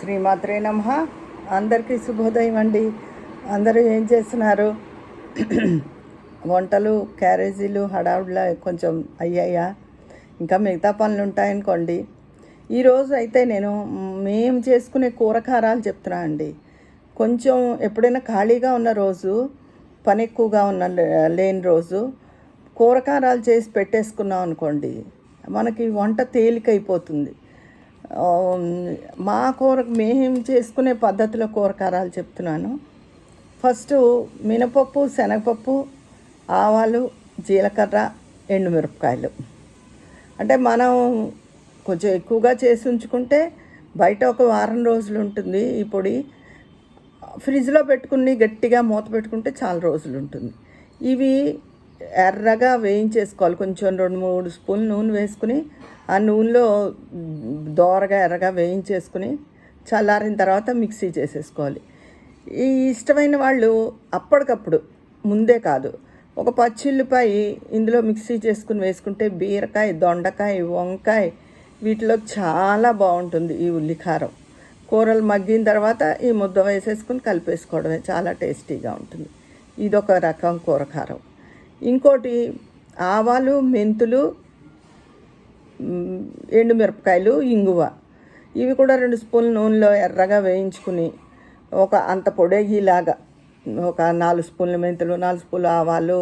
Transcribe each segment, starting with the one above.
శ్రీమాత్రే నమ. అందరికీ శుభోదయం అండి. అందరూ ఏం చేస్తున్నారు? వంటలు క్యారేజీలు హడావుడ్లా కొంచెం అయ్యాయా? ఇంకా మిగతా పనులు ఉంటాయనుకోండి. ఈరోజు అయితే నేను మేము చేసుకునే కూరకారాలు చెప్తున్నా అండి. కొంచెం ఎప్పుడైనా ఖాళీగా ఉన్న రోజు పని ఎక్కువగా ఉన్న లేని రోజు కూరకారాలు చేసి పెట్టేసుకున్నాం అనుకోండి మనకి వంట తేలికైపోతుంది. మా కూర మేము చేసుకునే పద్ధతిలో కూరకారాలు చెప్తున్నాను. ఫస్ట్ మినపప్పు శనగపప్పు ఆవాలు జీలకర్ర ఎండుమిరపకాయలు. అంటే మనం కొంచెం ఎక్కువగా చేసి ఉంచుకుంటే బయట ఒక వారం రోజులు ఉంటుంది ఈ పొడి. ఫ్రిడ్జ్లో పెట్టుకుని గట్టిగా మూత పెట్టుకుంటే చాలా రోజులు ఉంటుంది. ఇవి ఎర్రగా వేయించేసుకోవాలి. కొంచెం రెండు మూడు స్పూన్లు నూనె వేసుకుని ఆ నూనెలో దోరగా ఎర్రగా వేయించేసుకుని చల్లారిన తర్వాత మిక్సీ చేసేసుకోవాలి. ఈ ఇష్టమైన వాళ్ళు అప్పటికప్పుడు ముందే కాదు ఒక పచ్చిల్లిపాయ ఇందులో మిక్సీ చేసుకుని వేసుకుంటే బీరకాయ దొండకాయ వంకాయ వీటిలో చాలా బాగుంటుంది ఈ ఉల్లికారం. కూరలు మగ్గిన తర్వాత ఈ ముద్ద వేసేసుకుని కలిపేసుకోవడమే చాలా టేస్టీగా ఉంటుంది. ఇదొక రకం కూరకారం. ఇంకోటి ఆవాలు మెంతులు ఎండు ఎండుమిరపకాయలు ఇంగువ. ఇవి కూడా రెండు స్పూన్ల నూనెలో ఎర్రగా వేయించుకుని ఒక అంత పొడేగిలాగా ఒక నాలుగు స్పూన్ల మెంతులు నాలుగు స్పూన్లు ఆవాలు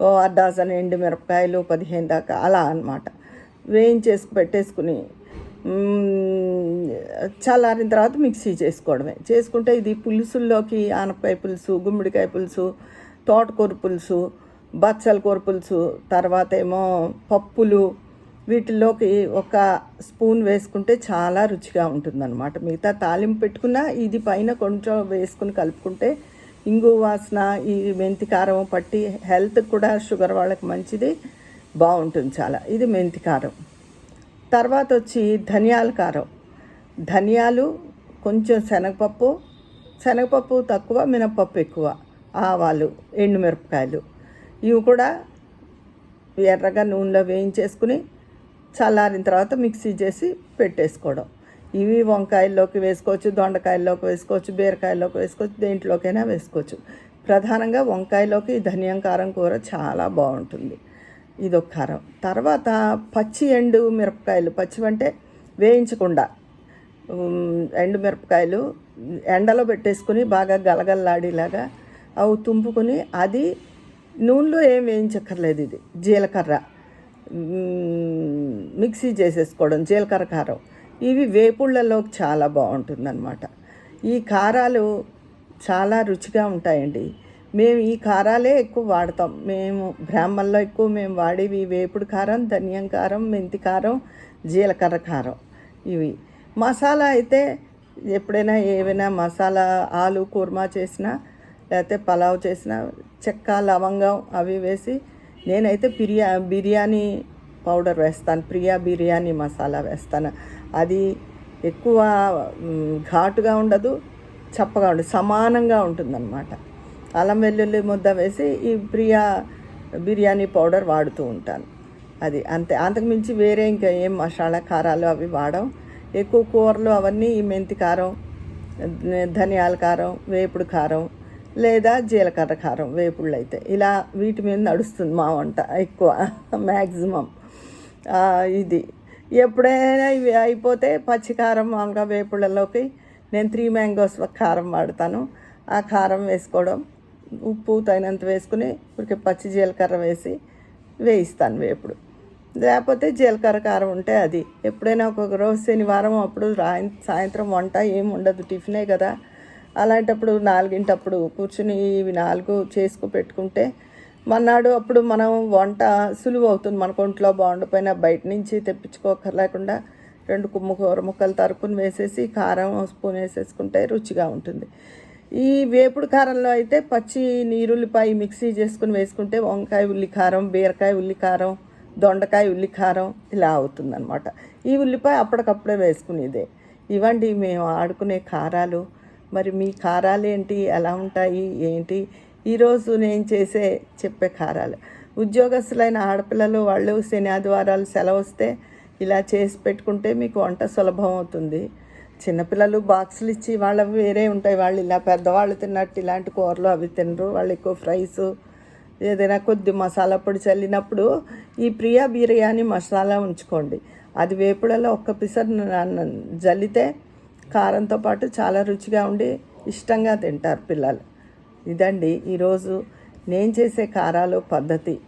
ఓ అర్ధాసన ఎండు ఎండుమిరపకాయలు పదిహేను దాకా అలా అన్నమాట. వేయించేసి పెట్టేసుకుని చల్లారిన తర్వాత మిక్సీ చేసుకోవడమే. చేసుకుంటే ఇది పులుసుల్లోకి ఆనపకాయ పులుసు గుమ్మడికాయ పులుసు తోటకూర పులుసు బచ్చల కూర పులుసు తర్వాత ఏమో పప్పులు వీటిలోకి ఒక స్పూన్ వేసుకుంటే చాలా రుచిగా ఉంటుందన్నమాట. మిగతా తాలింపు పెట్టుకున్నా ఇది పైన కొంచెం వేసుకుని కలుపుకుంటే ఇంగు వాసన ఈ మెంతి కారం పట్టి హెల్త్ కూడా షుగర్ వాళ్ళకి మంచిది బాగుంటుంది చాలా. ఇది మెంతి కారం. తర్వాత వచ్చి ధనియాల కారం. ధనియాలు కొంచెం శనగపప్పు. శనగపప్పు తక్కువ మినపప్పు ఎక్కువ. ఆవాలు ఎండుమిరపకాయలు. ఇవి కూడా ఎర్రగా నూనెలో వేయించేసుకుని చల్లారిన తర్వాత మిక్సీ చేసి పెట్టేసుకోవడం. ఇవి వంకాయల్లోకి వేసుకోవచ్చు దొండకాయల్లోకి వేసుకోవచ్చు బీరకాయల్లోకి వేసుకోవచ్చు దేంట్లోకైనా వేసుకోవచ్చు. ప్రధానంగా వంకాయలోకి ధనియం కారం కూర చాలా బాగుంటుంది. ఇదొక కారం. తర్వాత పచ్చి ఎండు మిరపకాయలు. పచ్చివంటే వేయించకుండా ఎండు మిరపకాయలు ఎండలో పెట్టేసుకుని బాగా గలగల్లాడేలాగా అవి తుంపుకుని అది నూనెలో ఏం వేయించక్కర్లేదు ఇది. జీలకర్ర. మిక్సీ చేసేసుకోవడం జీలకర్ర కారం. ఇవి వేపుళ్ళలోకి చాలా బాగుంటుందన్నమాట. ఈ కారాలు చాలా రుచిగా ఉంటాయండి. మేము ఈ కారాలే ఎక్కువ వాడతాం. మేము బ్రాహ్మణలో ఎక్కువ మేము వాడేవి వేపుడు కారం ధనియం కారం మెంతి కారం జీలకర్ర కారం. ఇవి మసాలా అయితే ఎప్పుడైనా ఏవైనా మసాలా ఆలు కుర్మా చేసినా లేకపోతే పలావ్ చేసినా చెక్క లవంగం అవి వేసి నేనైతే బిర్యా బిర్యానీ పౌడర్ వేస్తాను. ప్రియా బిర్యానీ మసాలా వేస్తాను. అది ఎక్కువ ఘాటుగా ఉండదు చప్పగా ఉండదు సమానంగా ఉంటుందన్నమాట. అల్లం వెల్లుల్లి ముద్ద వేసి ఈ ప్రియా బిర్యానీ పౌడర్ వాడుతూ ఉంటాను. అది అంతే. అంతకుమించి వేరే ఇంకా ఏం మసాలా కారాలు అవి వాడం. ఎక్కువ కూరలు అవన్నీ ఈ మెంతి కారం ధనియాల కారం వేపుడు కారం లేదా జీలకర్ర కారం వేపుళ్ళు అయితే. ఇలా వీటి మీద నడుస్తుంది మా వంట ఎక్కువ మ్యాక్సిమం ఇది. ఎప్పుడైనా ఇవి అయిపోతే పచ్చి కారం మామూలుగా వేపుళ్ళలోకి నేను త్రీ మ్యాంగోస్ కారం వాడతాను. ఆ కారం వేసుకోవడం ఉప్పు తగినంత వేసుకుని ఊరికే పచ్చి జీలకర్ర వేసి వేయిస్తాను వేపుడు. లేకపోతే జీలకర్ర కారం ఉంటే అది. ఎప్పుడైనా ఒక్కొక్క రోజు శనివారం అప్పుడు రాయి సాయంత్రం వంట ఏం ఉండదు టిఫినే కదా. అలాంటప్పుడు నాలుగింటప్పుడు కూర్చుని ఇవి నాలుగు చేసుకు పెట్టుకుంటే మన్నాడు అప్పుడు మనం వంట సులువు అవుతుంది మనకు ఒంట్లో బాగుండిపోయినా బయట నుంచి తెప్పించుకోకర్లేకుండా రెండు కుమ్ము కూర ముక్కలు తరుపుని వేసేసి కారం స్పూన్ వేసేసుకుంటే రుచిగా ఉంటుంది. ఈ వేపుడు కారంలో అయితే పచ్చి నీరుల్లిపాయ మిక్సీ చేసుకుని వేసుకుంటే వంకాయ ఉల్లి కారం బీరకాయ ఉల్లి కారం దొండకాయ ఉల్లి కారం ఇలా అవుతుందన్నమాట. ఈ ఉల్లిపాయ అప్పటికప్పుడే వేసుకునేదే. ఇవండి మేము ఆడుకునే కారాలు మరి మీ కారాలు ఏంటి? ఎలా ఉంటాయి? ఏంటి? ఈరోజు నేను చేసే చెప్పే కారాలు. ఉద్యోగస్తులైన ఆడపిల్లలు వాళ్ళు శని ఆదివారాలు సెలవు వస్తే ఇలా చేసి పెట్టుకుంటే మీకు వంట సులభం అవుతుంది. చిన్నపిల్లలు బాక్సులు ఇచ్చి వాళ్ళవి వేరే ఉంటాయి. వాళ్ళు ఇలా పెద్దవాళ్ళు తిన్నట్టు ఇలాంటి కూరలు అవి తినరు. వాళ్ళు ఎక్కువ ఫ్రైస్ ఏదైనా కొద్ది మసాలా పొడి చల్లినప్పుడు ఈ ప్రియా బిర్యానీ మసాలా ఉంచుకోండి. అది వేపుడలో ఒక్క పిసర్ జల్లితే కారంతో పాటు చాలా రుచిగా ఉండి ఇష్టంగా తింటారు పిల్లలు. ఇదండి ఈరోజు నేను చేసే కారాలు పద్ధతి.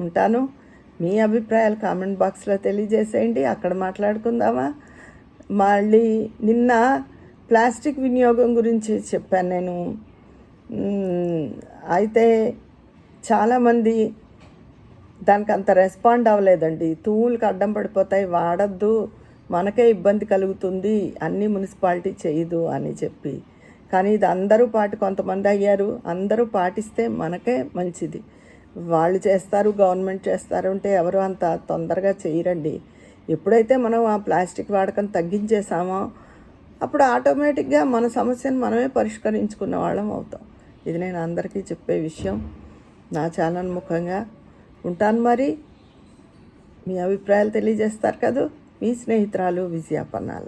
ఉంటాను? మీ అభిప్రాయాలు కామెంట్ బాక్స్లో తెలియజేసేయండి. అక్కడ మాట్లాడుకుందామా? మళ్ళీ నిన్న ప్లాస్టిక్ వినియోగం గురించి చెప్పాను నేను. అయితే చాలామంది దానికి అంత రెస్పాండ్ అవ్వలేదండి. తూములకు అడ్డం పడిపోతాయి వాడద్దు. మనకే ఇబ్బంది కలుగుతుంది అన్ని మున్సిపాలిటీ చేయదు అని చెప్పి. కానీ ఇది అందరూ పాటి కొంతమంది అయ్యారు అందరూ పాటిస్తే మనకే మంచిది. వాళ్ళు చేస్తారు గవర్నమెంట్ చేస్తారు అంటే ఎవరు అంత తొందరగా చేయరండి. ఎప్పుడైతే మనం ఆ ప్లాస్టిక్ వాడకం తగ్గించేసామో అప్పుడు ఆటోమేటిక్గా మన సమస్యను మనమే పరిష్కరించుకున్న వాళ్ళం అవుతాం. ఇది నేను అందరికీ చెప్పే విషయం. నా ఛానల్ ముఖంగా ఉంటాను మరి. మీ అభిప్రాయాలు తెలియజేస్తారు కదా? మీ స్నేహితురాలు విజయాపన్నాల.